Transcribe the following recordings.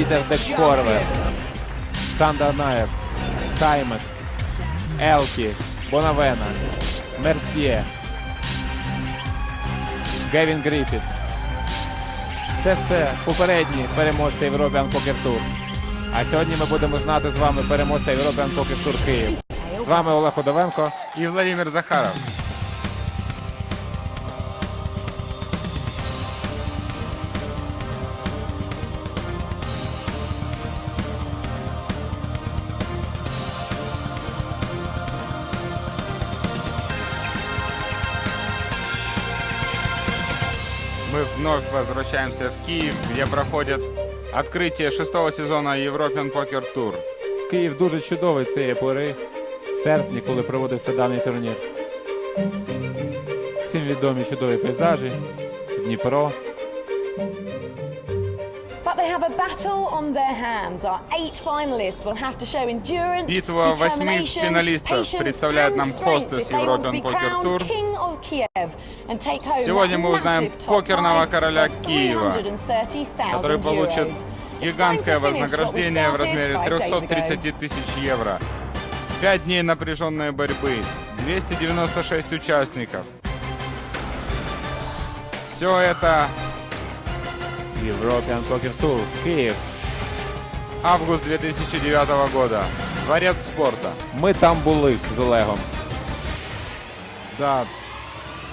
Пітер Декфорвер, Санда Наєв, Таймес, Елкі, Бонавена, Мерсьє, Гевін Гріфіт. Це все попередні переможці European Poker Tour. А сьогодні ми будемо знати з вами переможця European Poker Tour Київ. З вами Олег Ходовенко. И Владимир Захаров. Вновь возвращаемся в Киев, где проходит открытие шестого сезона European Poker Tour. Київ дуже чудовий цієї пори, в серпні, коли проводився даний турнір. Всім відомі чудові пейзажі, Дніпро. But they have a battle on their hands. Our eight finalists will have to show endurance, Битва восьми determination, финалистов patience представляет and нам strength хостес if they want to be European Poker crowned Tour. King Сегодня мы узнаем покерного короля Киева, 330,000 который получит гигантское вознаграждение в размере five days ago. 330 тысяч евро. Пять дней напряженной борьбы, 296 участников. Все это European Poker Tour Київ. август 2009 года. Дворец спорта. Ми там були з Олегом. Да,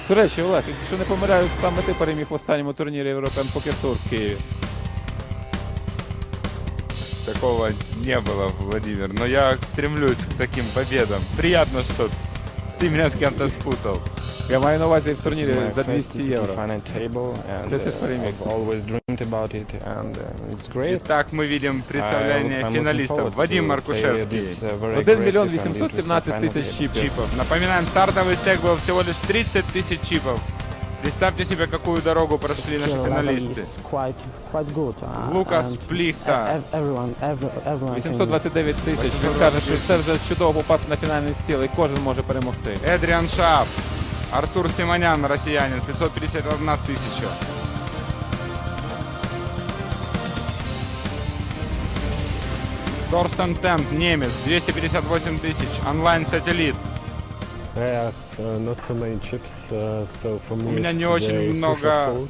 До речі, Олег, якщо не помиляюсь, саме ти переміг в останньому турнірі European Poker Tour в Києві. такого не было, Владимир. Но я стремлюсь к таким победам. Приятно, что ты меня с кем-то спутал. Я маю на увазі в This турнірі is my за first 200 євро. final table, and This is uh, very big. I've always dreamed about it, and uh, it's great. Итак, мы видим представление I'm looking финалистов. forward Вадим to Маркушевский. play this, uh, very 1 мільйон aggressive and 817 interesting тисяч final чіпів. чипов. Напоминаем, стартовый стек был всего лишь 30 тысяч чипов. Представьте себе, какую дорогу прошли наши skill level финалисты. is quite quite good. Uh, Лукас and Пліхта. ev- Everyone, every- everyone can 829 тисяч. Він каже, що це вже чудово попасти на фінальний стіл і кожен може перемогти. Эдриан Шап. Артур Симонян, россиянин, 551 тысяча. Торстен Тент, немец, 258 тысяч. Онлайн-сателлит. I have not so many chips, so for me У меня it's не очень много fold.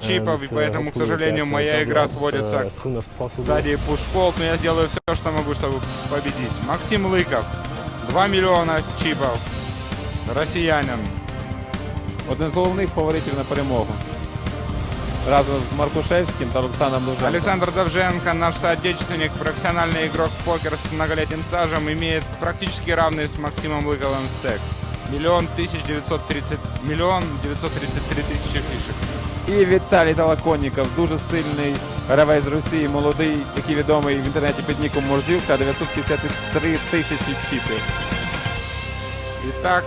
чипов, и And, поэтому, к сожалению, моя игра сводится uh, к as soon as possible. стадии пуш-фолд, но я сделаю все, что могу, чтобы победить. Максим Лыков, 2 миллиона чипов. Россиянин. Один з головних фаворитів на перемогу. Разом з Маркушевським та Олександром Довженком. Александр Довженко, наш соотечественник, профессиональный игрок в покер с многолетним стажем, имеет практически равный с Максимом Лыковым стек. Миллион тысяч девятьсот тридцать... Миллион девятьсот тридцать три тысячи фишек. І Віталій Талаконніков, дуже сильний гравець з Росії, молодий, який відомий в інтернеті під ніком Морзівка, 953 тисячі чіпів. Итак,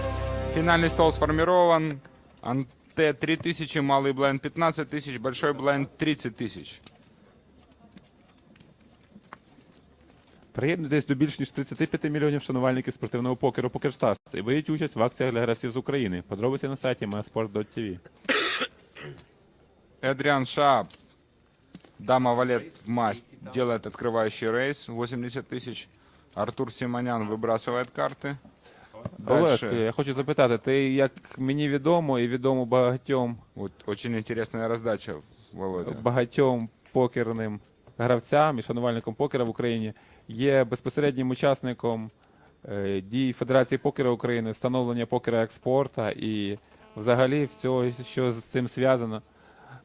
финальный стол сформирован. Анте 3000, малый блайнд 15 тысяч, большой блайнд 30 тысяч. Приєднуйтесь до більш ніж 35 мільйонів шанувальників спортивного покеру PokerStars і беріть участь в акціях для гравців з України. Подробиці на сайті mesport.tv. Эдриан Шап. Дама валет в масть делает открывающий рейс 80 тысяч. Артур Симонян выбрасывает карты. Олег, Дальше. я хочу запитати, ти як мені відомо і відомо багатьом Вот очень интересная раздача, Володя. багатьом покерним гравцям і шанувальникам покера в Україні є безпосереднім учасником е, дій Федерації покера України, встановлення покера експорта і взагалі всього, що з цим зв'язано.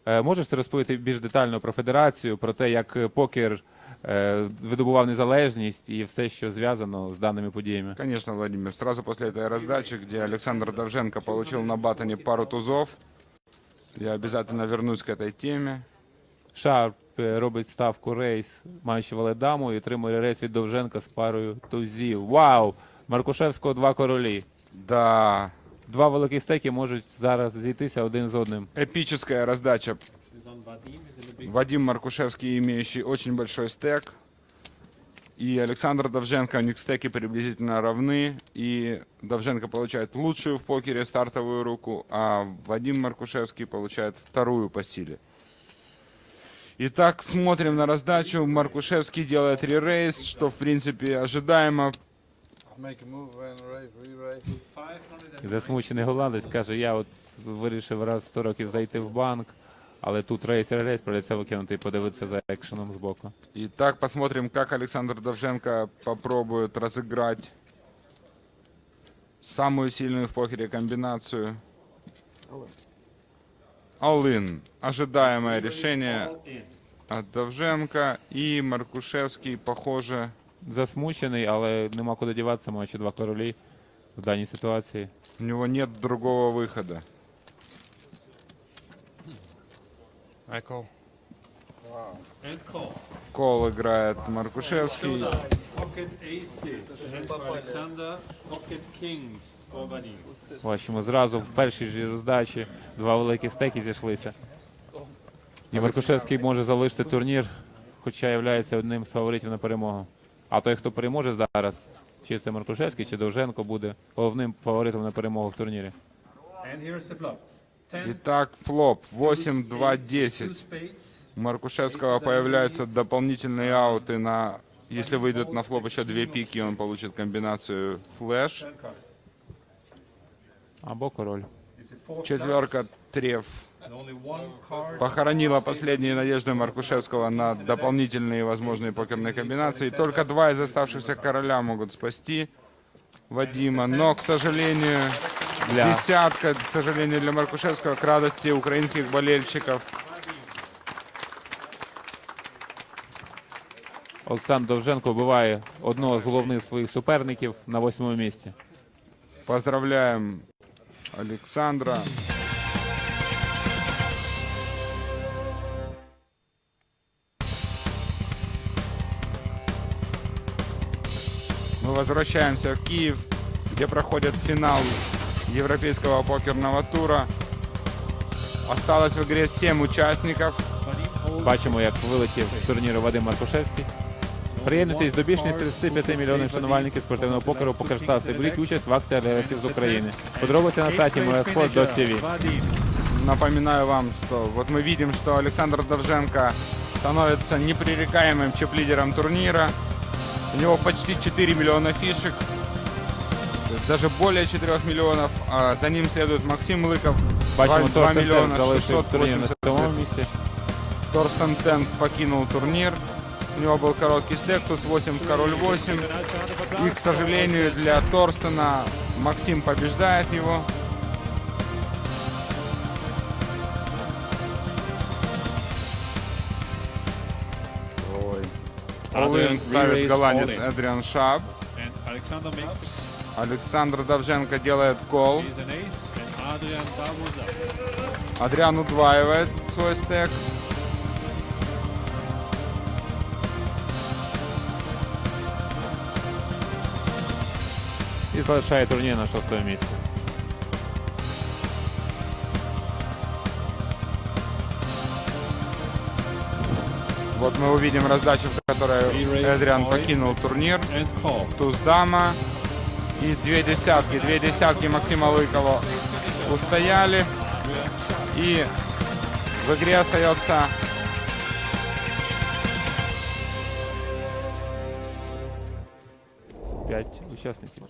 Е, Можеш ти розповісти більш детально про федерацію, про те, як покер е, видобував незалежність і все, що зв'язано з даними подіями? Конечно, Владимир. Сразу после этой раздачи, где Александр Довженко получил на батоне пару тузов, я обязательно вернусь к этой теме. Шарп е, робить ставку рейс, маючи валедаму, і отримує рейс від Довженка з парою тузів. Вау! Маркушевського два королі. Да, Два великі стеки можуть зараз зійтися один з одним. эпическая раздача. Вадим Маркушевский, имеющий очень большой стек. И Александр Довженко, у них стеки приблизительно равны. И Довженко получает лучшую в покере стартовую руку, а Вадим Маркушевский получает вторую по силе. Итак, смотрим на раздачу. Маркушевский делает ререйс, что в принципе ожидаемо. Засмучений голландець каже, я от вирішив раз 100 років зайти в банк, але тут рейс рейс придеться викинути і подивитися за екшеном збоку. Итак, посмотрим, как Александр Довженко попробует разыграть самую сильную в покере комбинацию. All-in. Ожидаемое решение от Довженко. И Маркушевский, похоже, Засмучений, але нема куди діватися, маючи два королі в даній ситуації. у него нет другого выхода. I call. And call. Кол играет Маркушевский. Pocket aces. And for Alexander, pocket kings for Vadim. Бачимо, зразу в першій ж роздачі два великі стеки зійшлися. І Маркушевський може залишити турнір, хоча є одним з фаворитів на перемогу. А той, хто переможе зараз, чи це Маркушевський, чи Довженко буде головним фаворитом на перемогу в турнірі. And here's the flop. Ten, Итак, флоп. 8-2-10. two spades. У Маркушевского появляются дополнительные ауты на... Если выйдет на флоп еще две пики, он получит комбинацию флеш. Ten card. Або король. Is it four Четверка треф. clubs and only one card? Похоронила последние надежды Маркушевского на дополнительные возможные покерные комбинации. Только два из оставшихся короля могут спасти Вадима. Но, к сожалению, Для десятка, к сожалению, для Маркушевского, к радости украинских болельщиков. Олександр Довженко вбиває одного з головних своїх суперників на восьмому місці. Поздравляем Александра. Мы возвращаемся в Киев, где проходит финал европейского покерного тура. Осталось в игре 7 участников. Бачимо, як вилетів з турніру Вадим Маркушевський. Приєднуйтесь до більш ніж 35 мільйонів шанувальників спортивного покеру PokerStars і беріть участь в акції агресів з України. Подробиці на сайті moyasport.tv. Vadim. Напоминаю вам, что вот мы видим, что Александр Довженко становится непререкаемым чеп-лидером турнира. У него почти 4 миллиона фишек, то есть даже более 4 миллионов. А за ним следует Максим Лыков, 2, Бачимо, 2 Торстен Тен миллиона залишив турнір на 680. сьомому місці. Торстен Тен покинул турнир. У него был короткий стек, туз 8 в король 8. И, к сожалению, для Торстена Максим побеждает его. All-in ставит голландец Эдриан Шаб. Александр Довженко делает кол. Адриан удваивает свой стек. І залишає турнір на шостому місці. Вот мы увидим раздачу, в которой Эдриан покинул турнир. And call. Туз дама. И две десятки. Две десятки Максима Лыкова устояли. И в игре остается П'ять учасників.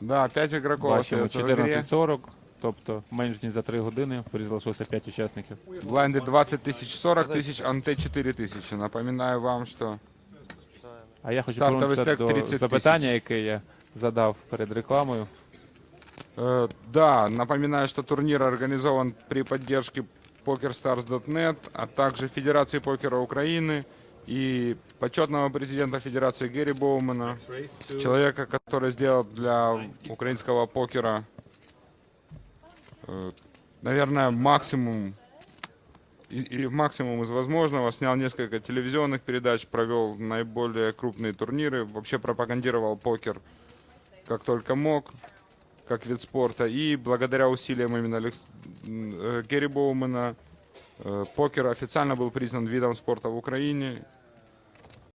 да, 5 игроков Бачимо остается в игре. 14.40, тобто менш ніж за 3 години. Залишилося 5 учасників. Блайнды 20 тысяч, 40 тысяч, анте 4 тысячи. Напоминаю вам, что А я хочу Стартовий повернутися стек до 30 запитання, тисяч. яке я задав перед рекламою. Э, да, напоминаю, что турнир организован при поддержке PokerStars.net, а также Федерации покера Украины и почетного президента Федерации Гэри Боумана, человека, который сделал для украинского покера, э, наверное, максимум и, и максимум из возможного. Снял несколько телевизионных передач, провел наиболее крупные турниры, вообще пропагандировал покер как только мог как вид спорта. И благодаря усилиям именно Алекс... э, Герри Боумана э, покер официально был признан видом спорта в Украине.